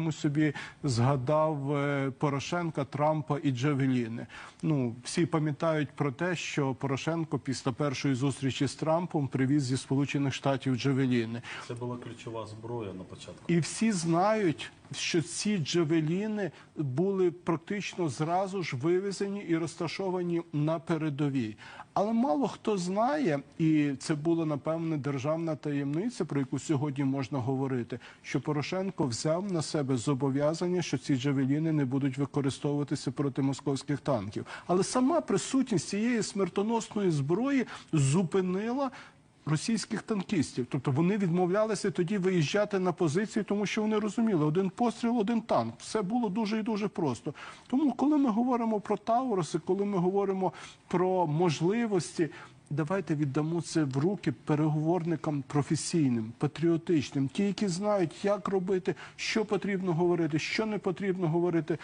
Йому собі згадав е, Порошенка, Трампа і Джавеліни. Ну всі пам'ятають про те, що Порошенко після першої зустрічі з Трампом привіз зі Сполучених Штатів Джавеліни. Це була ключова зброя на початку. І всі знають, що ці джавеліни були практично зразу ж вивезені і розташовані на передовій. Але мало хто знає, і це була напевне державна таємниця, про яку сьогодні можна говорити. Що Порошенко взяв на себе зобов'язання, що ці джавеліни не будуть використовуватися проти московських танків. Але сама присутність цієї смертоносної зброї зупинила російських танкістів. Тобто вони відмовлялися тоді виїжджати на позиції, тому що вони розуміли, один постріл, один танк. Все було дуже і дуже просто. Тому, коли ми говоримо про Тауруси, коли ми говоримо про можливості. Давайте віддамо це в руки переговорникам професійним, патріотичним, ті, які знають, як робити, що потрібно говорити, що не потрібно говорити.